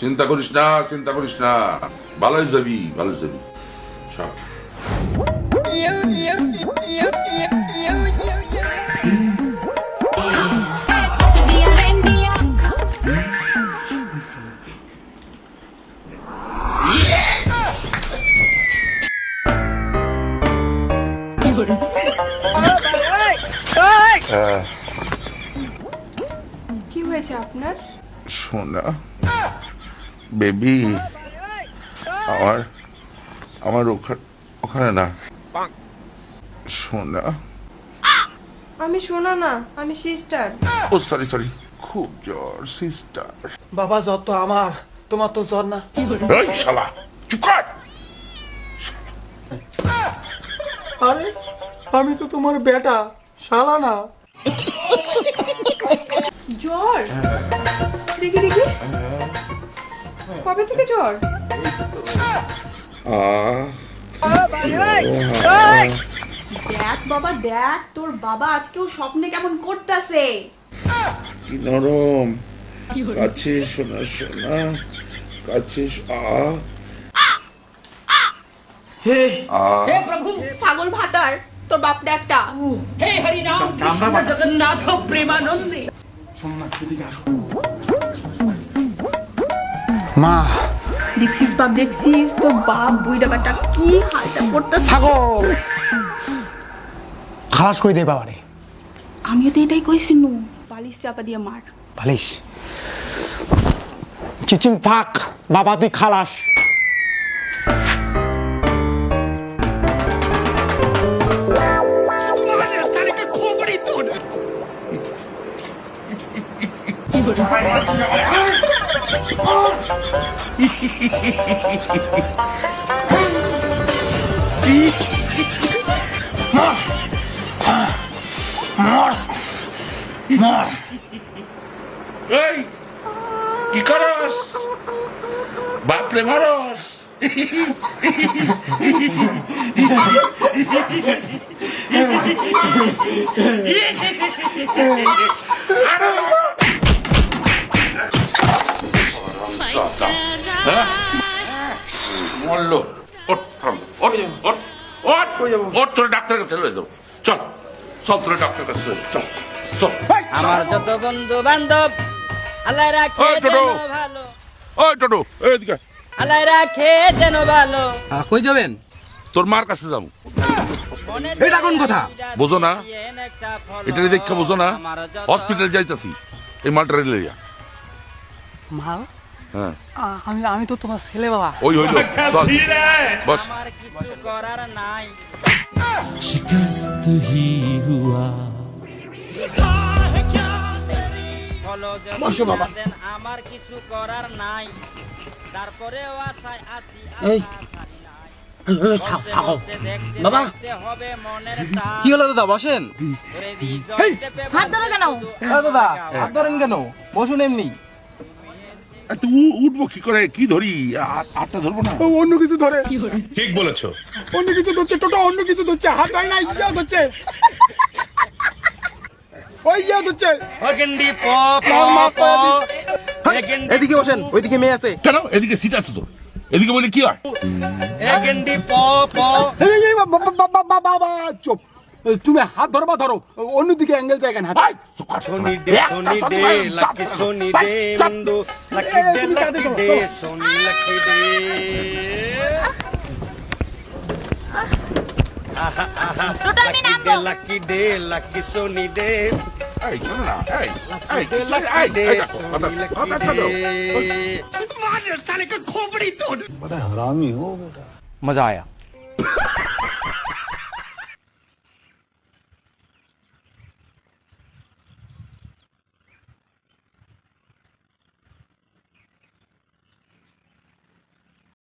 চিন্তা করিস না চিন্তা করিস না। ভালোই যাবি ভালো যাবি। সব কি হয়েছে আপনার? সোনা বেবি আমার আমার ওখানে না। সোনা। আমি শোনা না আমি সিস্টার ও সরি সরি খুব জ্বর সিস্টার বাবা জ্বর তো আমার। তোমার তো জ্বর না। এই শালা চুপ কর! আরে আমি তো তোমার বেটা শালা না। জ্বর? দেখি দেখি। কবে থেকে জ্বর? দেখ বাবা দেখ তোর বাবা আজকেও স্বপ্নে কেমন করতেছে। কি নরম। কাছে শোনা শোনা কাছে আ। হে হে প্রভু। ছাগল ভাতার তোর বাপটা একটা। হে হরি জগন্নাথ প্রেমানন্দে। আসো। মা। দেখছিস বাপ দেখছিস? তোর বাপ বুইটা বেটা কি হালটা করতেছে? ছাগল। খালাস করে দে বাবারে। আমিও তো এটাই কইছি নু। বালিশ চাপা দিয়ে মার। ভালিস চিচিং ফাক। বাবা তুই খালাস। এই কি করস বাপরে মারস ওঠ তোর ডাক্তারের কাছে লয়ে যাব। চল চল তোর ডাক্তারের কাছে চল চল আমার যত বন্ধু বান্ধব আল্লাহ রাখে যেন ভালো। ওই টোটো এইদিকে আল্লাহ রাখে যেন ভালো। কই যাবেন? তোর মার কাছে যাব। এটা কোন কথা? বোঝো না? এটা দেখে বোঝো না হসপিটাল যাইতাছি এই মালটারে লইয়া। মা? হ্যাঁ। আমি আমি তো তোমার ছেলে বাবা। ওই বস। করার নাই। শিকস্ত হি হুয়া। আছি কি হলো দাদা বসেন? হ্যাঁ, দাদা ধরেন কেন? বসুন এমনি। উঠবো কি করে? কি ধরি? আ- হাতটা ধরবো না? অন্য কিছু ধরে। ঠিক বলেছ। অন্য কিছু ধরছে টোটো অন্য কিছু ধরছে হাত হয় না ইয়া ধরছে। ওই ইয়া ধরছে। প প প এদিকে বসেন ওইদিকে মেয়ে আছে। কেন? এদিকে সিট আছে তো। এদিকে বলে কি হয়? এগেন্ডি প প। এই, এই, বা- বা- বা- বা- বা- বাবা চুপ। তুমি হাত ধরবা ধরো। অন্যদিকে অ্যাঙ্গেল জায়গা না। Lucky day lucky. Sunny day এই, শোনো না, এই, এই, এই, এই, কথা, মজা আয়া।